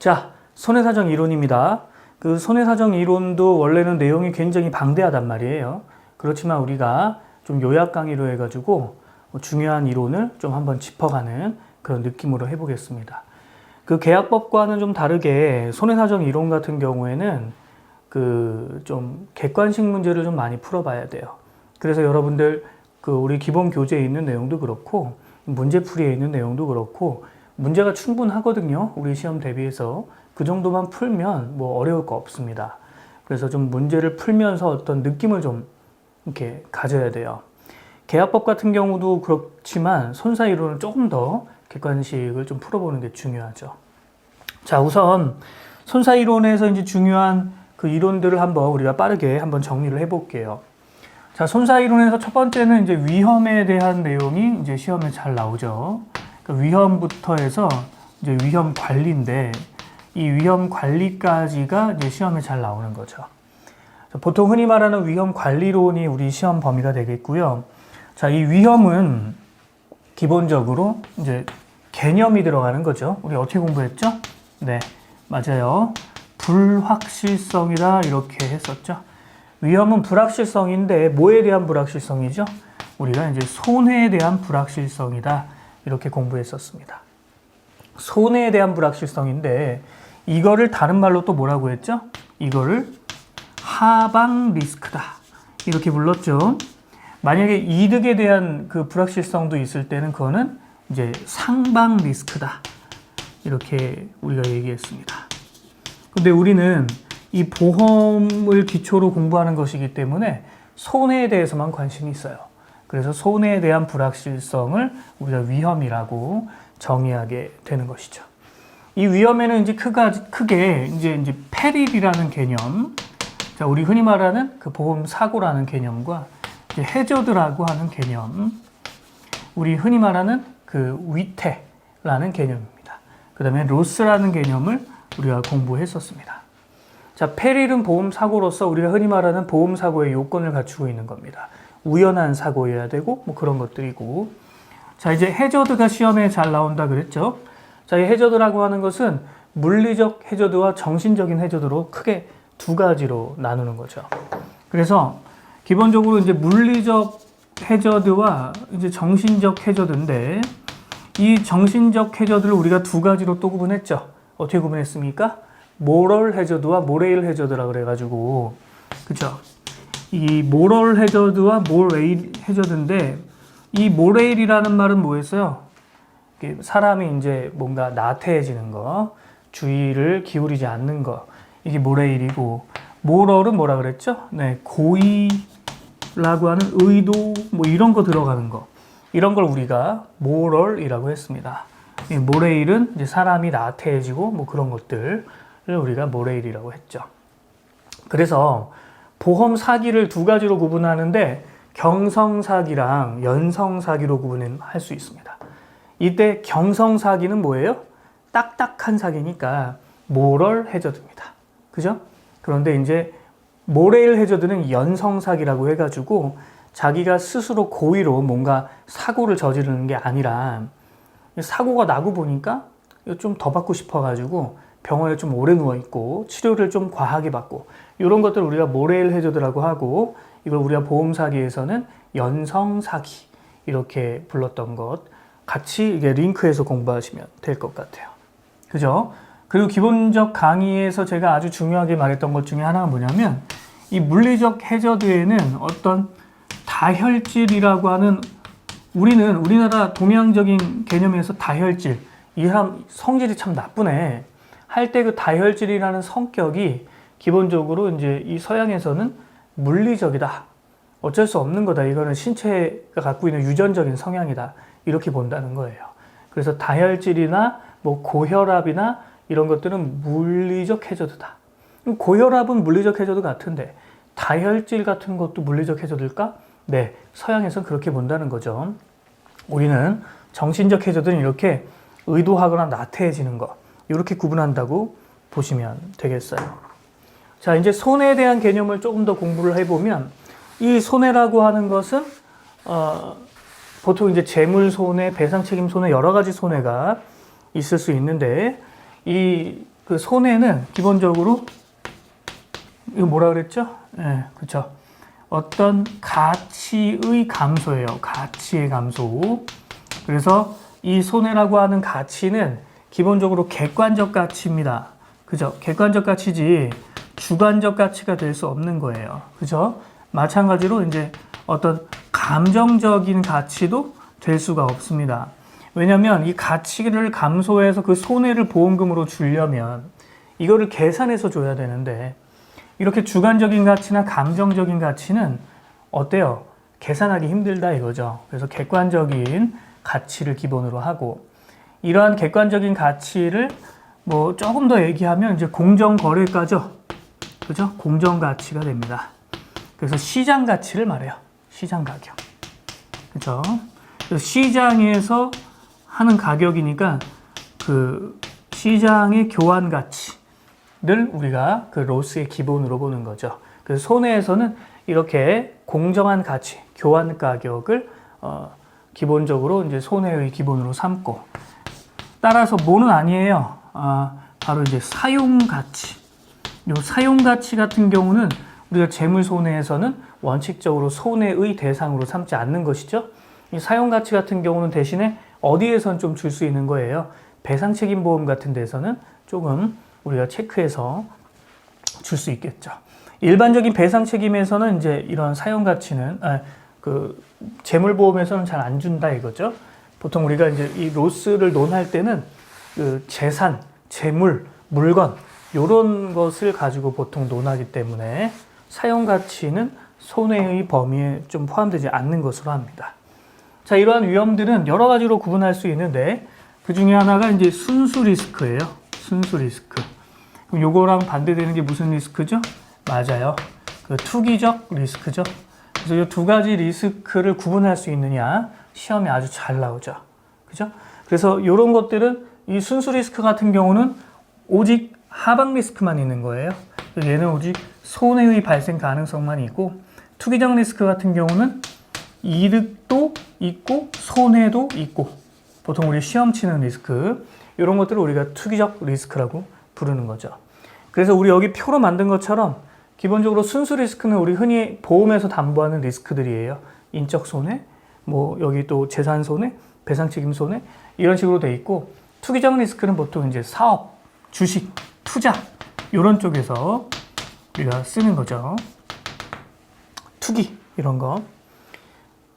자, 손해사정 이론입니다. 그 손해사정 이론도 원래는 내용이 굉장히 방대하단 말이에요. 그렇지만 우리가 좀 요약 강의로 해가지고 중요한 이론을 좀 한번 짚어가는 그런 느낌으로 해보겠습니다. 그 계약법과는 좀 다르게 손해사정 이론 같은 경우에는 그 좀 객관식 문제를 좀 많이 풀어봐야 돼요. 그래서 여러분들 그 우리 기본 교재에 있는 내용도 그렇고 문제풀이에 있는 내용도 그렇고 문제가 충분하거든요. 우리 시험 대비해서 그 정도만 풀면 뭐 어려울 거 없습니다. 그래서 좀 문제를 풀면서 어떤 느낌을 좀 이렇게 가져야 돼요. 계약법 같은 경우도 그렇지만 손사 이론을 조금 더 객관식을 좀 풀어보는 게 중요하죠. 자, 우선 손사 이론에서 이제 중요한 그 이론들을 한번 우리가 빠르게 한번 정리를 해볼게요. 자, 손사 이론에서 첫 번째는 이제 위험에 대한 내용이 이제 시험에 잘 나오죠. 그 위험부터 해서 이제 위험 관리인데 이 위험 관리까지가 이제 시험에 잘 나오는 거죠. 자, 보통 흔히 말하는 위험 관리론이 우리 시험 범위가 되겠고요. 자, 이 위험은 기본적으로 이제 개념이 들어가는 거죠. 우리 어떻게 공부했죠? 네, 맞아요. 불확실성이다 이렇게 했었죠. 위험은 불확실성인데 뭐에 대한 불확실성이죠? 우리가 이제 손해에 대한 불확실성이다 이렇게 공부했었습니다. 손해에 대한 불확실성인데 이거를 다른 말로 또 뭐라고 했죠? 이거를 하방 리스크다 이렇게 불렀죠. 만약에 이득에 대한 그 불확실성도 있을 때는 그거는 이제 상방 리스크다 이렇게 우리가 얘기했습니다. 근데 우리는 이 보험을 기초로 공부하는 것이기 때문에 손해에 대해서만 관심이 있어요. 그래서 손해에 대한 불확실성을 우리가 위험이라고 정의하게 되는 것이죠. 이 위험에는 이제 크가, 크게 이제 이제 페릴이라는 개념, 자 우리 흔히 말하는 그 보험 사고라는 개념과 이제 해저드라고 하는 개념, 우리 흔히 말하는 그 위태라는 개념입니다. 그 다음에 로스라는 개념을 우리가 공부했었습니다. 자, 페릴은 보험 사고로서 우리가 흔히 말하는 보험 사고의 요건을 갖추고 있는 겁니다. 우연한 사고여야 되고 뭐 그런 것들이고. 자, 이제 해저드가 시험에 잘 나온다 그랬죠. 자, 이 해저드라고 하는 것은 물리적 해저드와 정신적인 해저드로 크게 두 가지로 나누는 거죠. 그래서 기본적으로 이제 물리적 해저드와 이제 정신적 해저드인데 이 정신적 해저드를 우리가 두 가지로 또 구분했죠. 어떻게 구분했습니까? 모럴 해저드와 모레일 해저드라 그래가지고 그죠? 이 모럴 해저드와 모레일 해저드인데 이 모레일이라는 말은 뭐였어요? 사람이 이제 뭔가 나태해지는 거, 주의를 기울이지 않는 거 이게 모레일이고 모럴은 뭐라 그랬죠? 네, 고의라고 하는 의도 뭐 이런 거 들어가는 거 이런 걸 우리가 모럴이라고 했습니다. 이 모레일은 이제 사람이 나태해지고 뭐 그런 것들을 우리가 모레일이라고 했죠. 그래서 보험 사기를 두 가지로 구분하는데 경성 사기랑 연성 사기로 구분할 수 있습니다. 이때 경성 사기는 뭐예요? 딱딱한 사기니까 모럴 해저드입니다. 그죠? 그런데 이제 모레일 해저드는 연성 사기라고 해가지고 자기가 스스로 고의로 뭔가 사고를 저지르는 게 아니라 사고가 나고 보니까 좀 더 받고 싶어가지고 병원에 좀 오래 누워 있고 치료를 좀 과하게 받고 이런 것들 우리가 모레일 해저드라고 하고 이걸 우리가 보험 사기에서는 연성 사기 이렇게 불렀던 것 같이 이게 링크해서 공부하시면 될 것 같아요. 그죠? 그리고 기본적 강의에서 제가 아주 중요하게 말했던 것 중에 하나가 뭐냐면 이 물리적 해저드에는 어떤 다혈질이라고 하는 우리는 우리나라 동양적인 개념에서 다혈질 이 사람 성질이 참 나쁘네 할 때 그 다혈질이라는 성격이 기본적으로 이제 이 서양에서는 물리적이다 어쩔 수 없는 거다 이거는 신체가 갖고 있는 유전적인 성향이다 이렇게 본다는 거예요 그래서 다혈질이나 뭐 고혈압이나 이런 것들은 물리적 해저드다 고혈압은 물리적 해저드 같은데 다혈질 같은 것도 물리적 해저드일까? 네, 서양에서는 그렇게 본다는 거죠. 우리는 정신적 해저드는 이렇게 의도하거나 나태해지는 것, 이렇게 구분한다고 보시면 되겠어요. 자, 이제 손해에 대한 개념을 조금 더 공부를 해보면, 이 손해라고 하는 것은, 어, 보통 이제 재물 손해, 배상 책임 손해, 여러 가지 손해가 있을 수 있는데, 이 그 손해는 기본적으로 이거 뭐라 그랬죠? 예, 네, 그렇죠. 어떤 가치의 감소예요. 가치의 감소. 그래서 이 손해라고 하는 가치는 기본적으로 객관적 가치입니다. 그죠? 객관적 가치지 주관적 가치가 될 수 없는 거예요. 그죠? 마찬가지로 이제 어떤 감정적인 가치도 될 수가 없습니다. 왜냐하면 이 가치를 감소해서 그 손해를 보험금으로 주려면 이거를 계산해서 줘야 되는데 이렇게 주관적인 가치나 감정적인 가치는 어때요? 계산하기 힘들다 이거죠. 그래서 객관적인 가치를 기본으로 하고 이러한 객관적인 가치를 뭐 조금 더 얘기하면 이제 공정 거래가죠. 그죠? 공정 가치가 됩니다. 그래서 시장 가치를 말해요. 시장 가격. 그죠? 시장에서 하는 가격이니까 그 시장의 교환 가치를 우리가 그 로스의 기본으로 보는 거죠. 그래서 손해에서는 이렇게 공정한 가치, 교환 가격을 어, 기본적으로 이제 손해의 기본으로 삼고 따라서 뭐는 아니에요. 아, 바로 이제 사용 가치. 요 사용 가치 같은 경우는 우리가 재물 손해에서는 원칙적으로 손해의 대상으로 삼지 않는 것이죠. 이 사용 가치 같은 경우는 대신에 어디에선 좀 줄 수 있는 거예요. 배상 책임 보험 같은 데서는 조금 우리가 체크해서 줄 수 있겠죠. 일반적인 배상 책임에서는 이제 이런 사용 가치는 아, 그 재물 보험에서는 잘 안 준다 이거죠. 보통 우리가 이제 이 로스를 논할 때는 그 재산, 재물, 물건 이런 것을 가지고 보통 논하기 때문에 사용 가치는 손해의 범위에 좀 포함되지 않는 것으로 합니다. 자, 이러한 위험들은 여러 가지로 구분할 수 있는데 그 중에 하나가 이제 순수 리스크예요. 순수 리스크. 그럼 요거랑 반대되는 게 무슨 리스크죠? 맞아요. 그 투기적 리스크죠. 그래서 이 두 가지 리스크를 구분할 수 있느냐 시험에 아주 잘 나오죠. 그죠? 그래서 이런 것들은 이 순수 리스크 같은 경우는 오직 하방 리스크만 있는 거예요. 얘는 오직 손해의 발생 가능성만 있고 투기적 리스크 같은 경우는 이득도 있고 손해도 있고 보통 우리 시험 치는 리스크 이런 것들을 우리가 투기적 리스크라고 부르는 거죠. 그래서 우리 여기 표로 만든 것처럼 기본적으로 순수 리스크는 우리 흔히 보험에서 담보하는 리스크들이에요. 인적 손해, 뭐 여기 또 재산 손해, 배상 책임 손해 이런 식으로 돼 있고 투기적 리스크는 보통 이제 사업, 주식, 투자 이런 쪽에서 우리가 쓰는 거죠. 투기 이런 거.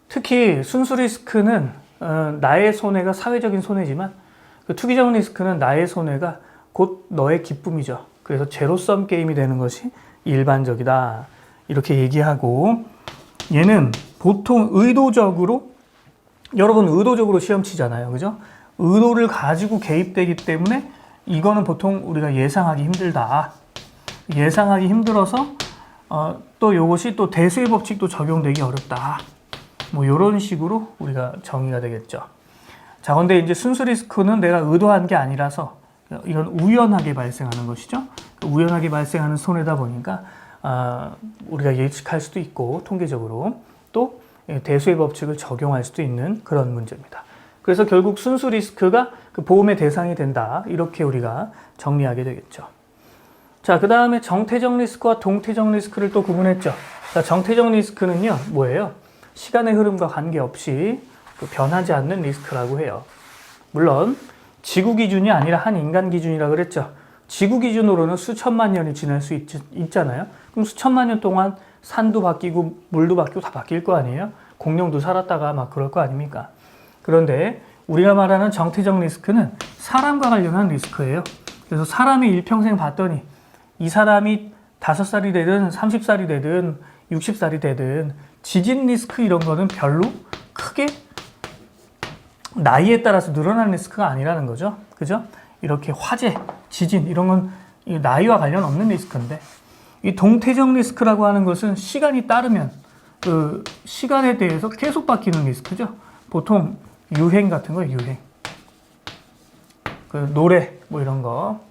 특히 순수 리스크는 어, 나의 손해가 사회적인 손해지만 그 투기적 리스크는 나의 손해가 곧 너의 기쁨이죠. 그래서 제로섬 게임이 되는 것이 일반적이다. 이렇게 얘기하고 얘는 보통 의도적으로 여러분 의도적으로 시험 치잖아요. 그죠? 의도를 가지고 개입되기 때문에 이거는 보통 우리가 예상하기 힘들다. 예상하기 힘들어서 어, 또 이것이 또 대수의 법칙도 적용되기 어렵다. 뭐 이런 식으로 우리가 정의가 되겠죠. 자, 근데 이제 순수 리스크는 내가 의도한 게 아니라서 이건 우연하게 발생하는 것이죠. 우연하게 발생하는 손해다 보니까 어, 우리가 예측할 수도 있고 통계적으로 또 대수의 법칙을 적용할 수도 있는 그런 문제입니다. 그래서 결국 순수 리스크가 그 보험의 대상이 된다. 이렇게 우리가 정리하게 되겠죠. 자, 그 다음에 정태적 리스크와 동태적 리스크를 또 구분했죠. 자, 정태적 리스크는요, 뭐예요? 시간의 흐름과 관계없이 그 변하지 않는 리스크라고 해요. 물론, 지구 기준이 아니라 한 인간 기준이라 그랬죠. 지구 기준으로는 수천만 년이 지날 수 있, 있잖아요. 그럼 수천만 년 동안 산도 바뀌고 물도 바뀌고 다 바뀔 거 아니에요? 공룡도 살았다가 막 그럴 거 아닙니까? 그런데 우리가 말하는 정태적 리스크는 사람과 관련한 리스크예요. 그래서 사람이 일평생 봤더니 이 사람이 다섯 살이 되든 30살이 되든 60살이 되든 지진 리스크 이런 거는 별로 크게 나이에 따라서 늘어나는 리스크가 아니라는 거죠. 그죠? 이렇게 화재, 지진 이런 건 나이와 관련 없는 리스크인데 이 동태적 리스크라고 하는 것은 시간이 따르면 그 시간에 대해서 계속 바뀌는 리스크죠. 보통 유행 같은 거 유행. 그 노래 뭐 이런 거.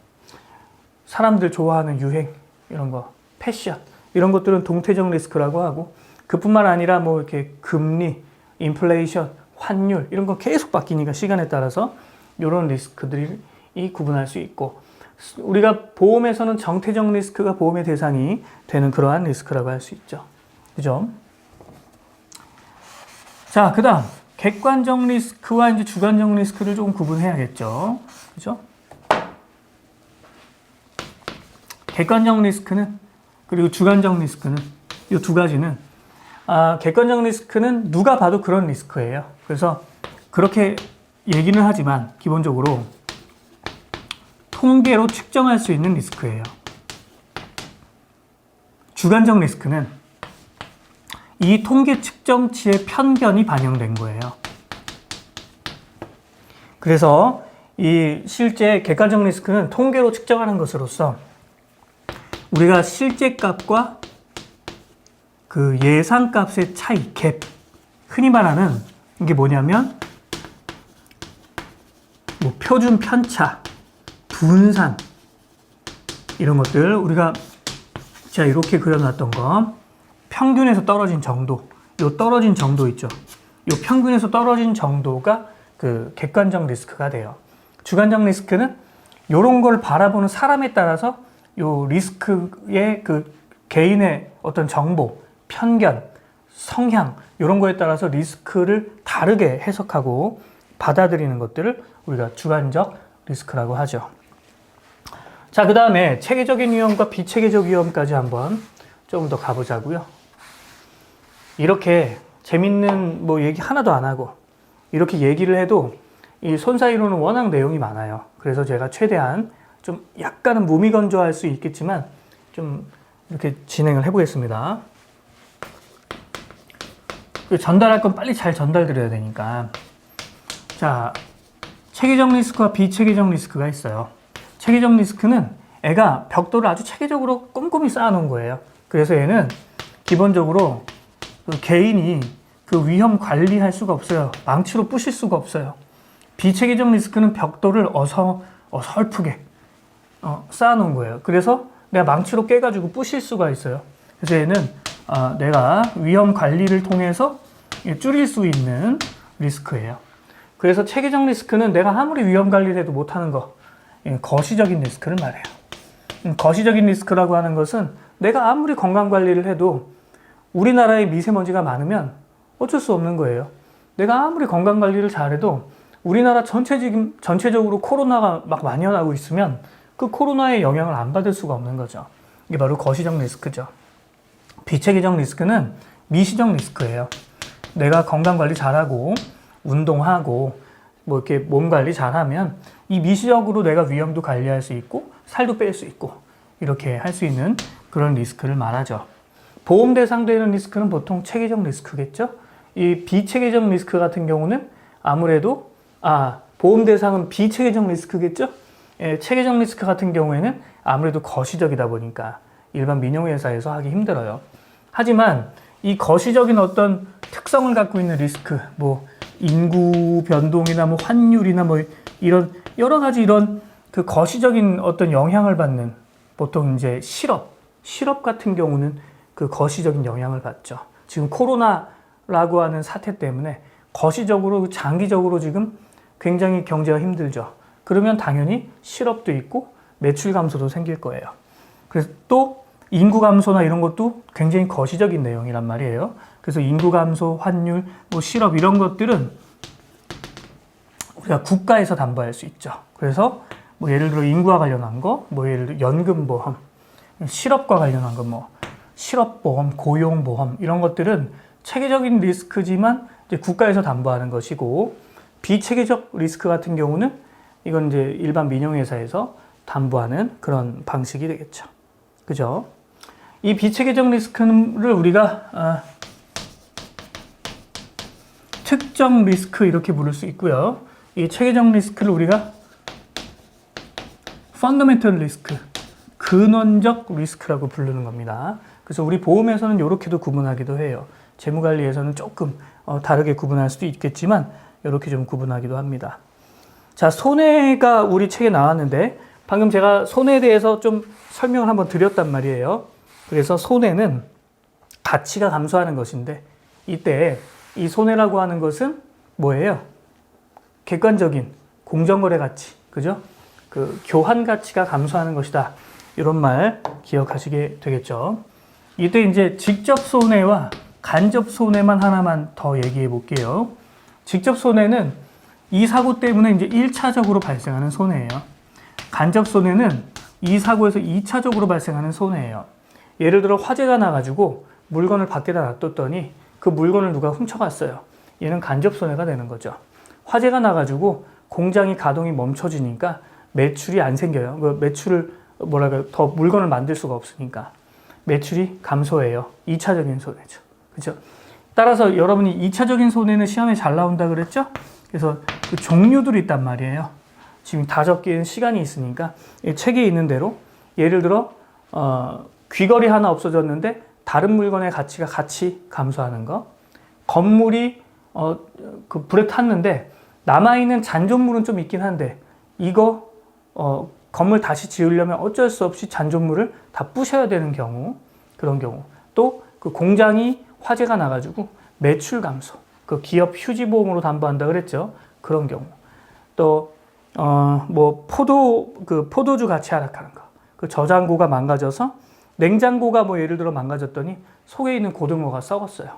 사람들 좋아하는 유행 이런 거. 패션 이런 것들은 동태적 리스크라고 하고 그뿐만 아니라 뭐 이렇게 금리, 인플레이션, 환율 이런 거 계속 바뀌니까 시간에 따라서 이런 리스크들이 구분할 수 있고 우리가 보험에서는 정태적 리스크가 보험의 대상이 되는 그러한 리스크라고 할 수 있죠. 그죠? 자, 그 다음. 객관적 리스크와 이제 주관적 리스크를 조금 구분해야겠죠. 그죠? 객관적 리스크는 그리고 주관적 리스크는 이 두 가지는 아, 객관적 리스크는 누가 봐도 그런 리스크예요. 그래서 그렇게 얘기는 하지만 기본적으로 통계로 측정할 수 있는 리스크예요. 주관적 리스크는 이 통계 측정치의 편견이 반영된 거예요. 그래서 이 실제 객관적 리스크는 통계로 측정하는 것으로서 우리가 실제 값과 그 예상 값의 차이, 갭. 흔히 말하는 이게 뭐냐면 뭐 표준 편차, 분산 이런 것들 우리가 자 이렇게 그려놨던 거 평균에서 떨어진 정도, 요 떨어진 정도 있죠. 요 평균에서 떨어진 정도가 그 객관적 리스크가 돼요. 주관적 리스크는 요런 걸 바라보는 사람에 따라서 요 리스크의 그 개인의 어떤 정보, 편견, 성향 이런 거에 따라서 리스크를 다르게 해석하고 받아들이는 것들을 우리가 주관적 리스크라고 하죠. 자, 그 다음에 체계적인 위험과 비체계적 위험까지 한번 조금 더 가보자고요. 이렇게 재밌는 뭐 얘기 하나도 안 하고 이렇게 얘기를 해도 이 손사 이론은 워낙 내용이 많아요. 그래서 제가 최대한 좀 약간은 무미건조할 수 있겠지만 좀 이렇게 진행을 해보겠습니다. 그 전달할 건 빨리 잘 전달드려야 되니까. 자, 체계적 리스크와 비체계적 리스크가 있어요. 체계적 리스크는 애가 벽돌을 아주 체계적으로 꼼꼼히 쌓아놓은 거예요. 그래서 얘는 기본적으로 그 개인이 그 위험 관리할 수가 없어요. 망치로 부실 수가 없어요. 비체계적 리스크는 벽돌을 어서 어설프게 어, 쌓아놓은 거예요. 그래서 내가 망치로 깨가지고 부실 수가 있어요. 그래서 얘는 어, 내가 위험 관리를 통해서 줄일 수 있는 리스크예요. 그래서 체계적 리스크는 내가 아무리 위험 관리를 해도 못하는 거, 예, 거시적인 리스크를 말해요. 음, 거시적인 리스크라고 하는 것은 내가 아무리 건강 관리를 해도 우리나라에 미세먼지가 많으면 어쩔 수 없는 거예요. 내가 아무리 건강 관리를 잘해도 우리나라 전체 지금 전체적으로 코로나가 막 만연하고 있으면 그 코로나의 영향을 안 받을 수가 없는 거죠. 이게 바로 거시적 리스크죠. 비체계적 리스크는 미시적 리스크예요. 내가 건강 관리 잘하고 운동하고 뭐 이렇게 몸 관리 잘하면 이 미시적으로 내가 위험도 관리할 수 있고 살도 뺄 수 있고 이렇게 할 수 있는 그런 리스크를 말하죠. 보험 대상되는 리스크는 보통 체계적 리스크겠죠. 이 비체계적 리스크 같은 경우는 아무래도 아 보험 대상은 비체계적 리스크겠죠. 예, 체계적 리스크 같은 경우에는 아무래도 거시적이다 보니까 일반 민영회사에서 하기 힘들어요. 하지만 이 거시적인 어떤 특성을 갖고 있는 리스크, 뭐 인구 변동이나 뭐 환율이나 뭐 이런 여러 가지 이런 그 거시적인 어떤 영향을 받는 보통 이제 실업, 실업 같은 경우는 그 거시적인 영향을 받죠. 지금 코로나라고 하는 사태 때문에 거시적으로 장기적으로 지금 굉장히 경제가 힘들죠. 그러면 당연히 실업도 있고 매출 감소도 생길 거예요. 그래서 또 인구 감소나 이런 것도 굉장히 거시적인 내용이란 말이에요. 그래서 인구 감소, 환율, 뭐 실업 이런 것들은 우리가 국가에서 담보할 수 있죠. 그래서 뭐 예를 들어 인구와 관련한 거, 뭐 예를 들어 연금 보험, 실업과 관련한 거, 뭐 실업보험, 고용보험 이런 것들은 체계적인 리스크지만 국가에서 담보하는 것이고 비체계적 리스크 같은 경우는 이건 이제 일반 민영회사에서 담보하는 그런 방식이 되겠죠. 그죠? 이 비체계적 리스크를 우리가 아, 특정 리스크 이렇게 부를 수 있고요. 이 체계적 리스크를 우리가 fundamental 리스크, 근원적 리스크라고 부르는 겁니다. 그래서 우리 보험에서는 이렇게도 구분하기도 해요. 재무관리에서는 조금 어, 다르게 구분할 수도 있겠지만 이렇게 좀 구분하기도 합니다. 자, 손해가 우리 책에 나왔는데 방금 제가 손해에 대해서 좀 설명을 한번 드렸단 말이에요. 그래서 손해는 가치가 감소하는 것인데 이때 이 손해라고 하는 것은 뭐예요? 객관적인 공정거래 가치, 그죠? 그 교환 가치가 감소하는 것이다. 이런 말 기억하시게 되겠죠. 이때 이제 직접 손해와 간접 손해만 하나만 더 얘기해 볼게요. 직접 손해는 이 사고 때문에 이제 1차적으로 발생하는 손해예요. 간접 손해는 이 사고에서 2차적으로 발생하는 손해예요. 예를 들어 화재가 나가지고 물건을 밖에다 놔뒀더니 그 물건을 누가 훔쳐갔어요. 얘는 간접 손해가 되는 거죠. 화재가 나가지고 공장이 가동이 멈춰지니까 매출이 안 생겨요. 그 매출을 뭐랄까 더 물건을 만들 수가 없으니까 매출이 감소해요. 2차적인 손해죠. 그렇죠? 따라서 여러분이 2차적인 손해는 시험에 잘 나온다 그랬죠? 그래서 그 종류들이 있단 말이에요. 지금 다 적기는 시간이 있으니까 이 책에 있는 대로 예를 들어 어, 귀걸이 하나 없어졌는데 다른 물건의 가치가 같이 감소하는 거, 건물이 어, 그 불에 탔는데 남아 있는 잔존물은 좀 있긴 한데 이거 어, 건물 다시 지으려면 어쩔 수 없이 잔존물을 다 부셔야 되는 경우 그런 경우. 또 그 공장이 화재가 나가지고 매출 감소 그 기업 휴지 보험으로 담보한다 그랬죠. 그런 경우. 또 어 뭐 포도 그 포도주 가치 하락하는 거. 그 저장고가 망가져서 냉장고가 뭐 예를 들어 망가졌더니 속에 있는 고등어가 썩었어요.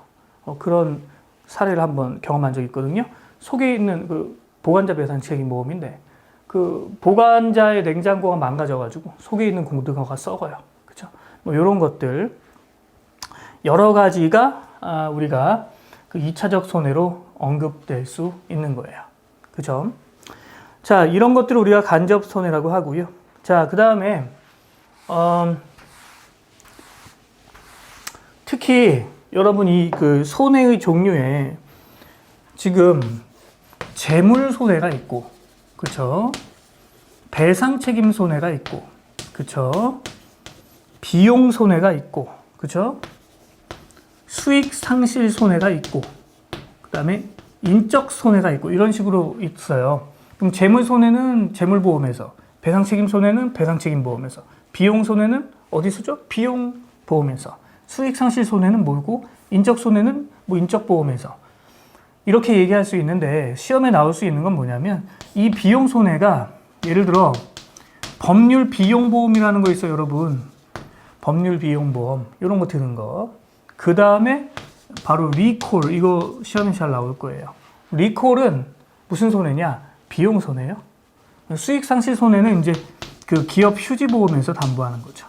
어, 그런 사례를 한번 경험한 적이 있거든요. 속에 있는 그 보관자 배상 책임 보험인데 그 보관자의 냉장고가 망가져가지고 속에 있는 고등어가 썩어요. 그렇죠? 뭐 이런 것들 여러 가지가 아, 우리가 그 2차적 손해로 언급될 수 있는 거예요. 그죠? 자, 이런 것들을 우리가 간접 손해라고 하고요. 자, 그 다음에, 음, 특히 여러분 이 그 손해의 종류에 지금 재물 손해가 있고, 그쵸? 배상 책임 손해가 있고, 그쵸? 비용 손해가 있고, 그쵸? 수익 상실 손해가 있고, 그 다음에 인적 손해가 있고, 이런 식으로 있어요. 그럼 재물 손해는 재물보험에서, 배상 책임 손해는 배상 책임 보험에서, 비용 손해는 어디 쓰죠? 비용 보험에서, 수익 상실 손해는 뭐고, 인적 손해는 뭐 인적 보험에서, 이렇게 얘기할 수 있는데 시험에 나올 수 있는 건 뭐냐면 이 비용 손해가 예를 들어 법률 비용 보험이라는 거 있어요, 여러분. 법률 비용 보험 이런 거 드는 거. 그 다음에 바로 리콜 이거 시험에 잘 나올 거예요. 리콜은 무슨 손해냐? 비용 손해요. 수익 상실 손해는 이제 그 기업 휴지 보험에서 담보하는 거죠.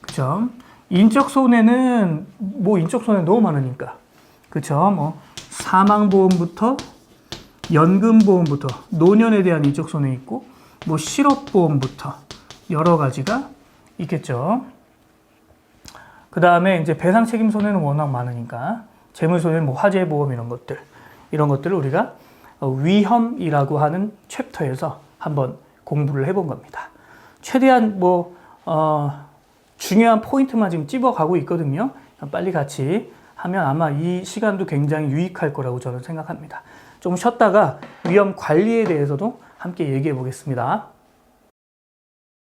그죠? 인적 손해는 뭐 인적 손해 너무 많으니까. 그죠? 뭐 사망보험부터 연금보험부터 노년에 대한 인적 손해 있고 뭐 실업보험부터 여러 가지가 있겠죠. 그 다음에 이제 배상 책임 손해는 워낙 많으니까 재물 손해는 뭐 화재 보험 이런 것들 이런 것들을 우리가 어, 위험이라고 하는 챕터에서 한번 공부를 해본 겁니다. 최대한 뭐 어, 중요한 포인트만 지금 찝어가고 있거든요. 빨리 같이 하면 아마 이 시간도 굉장히 유익할 거라고 저는 생각합니다. 좀 쉬었다가 위험 관리에 대해서도 함께 얘기해 보겠습니다.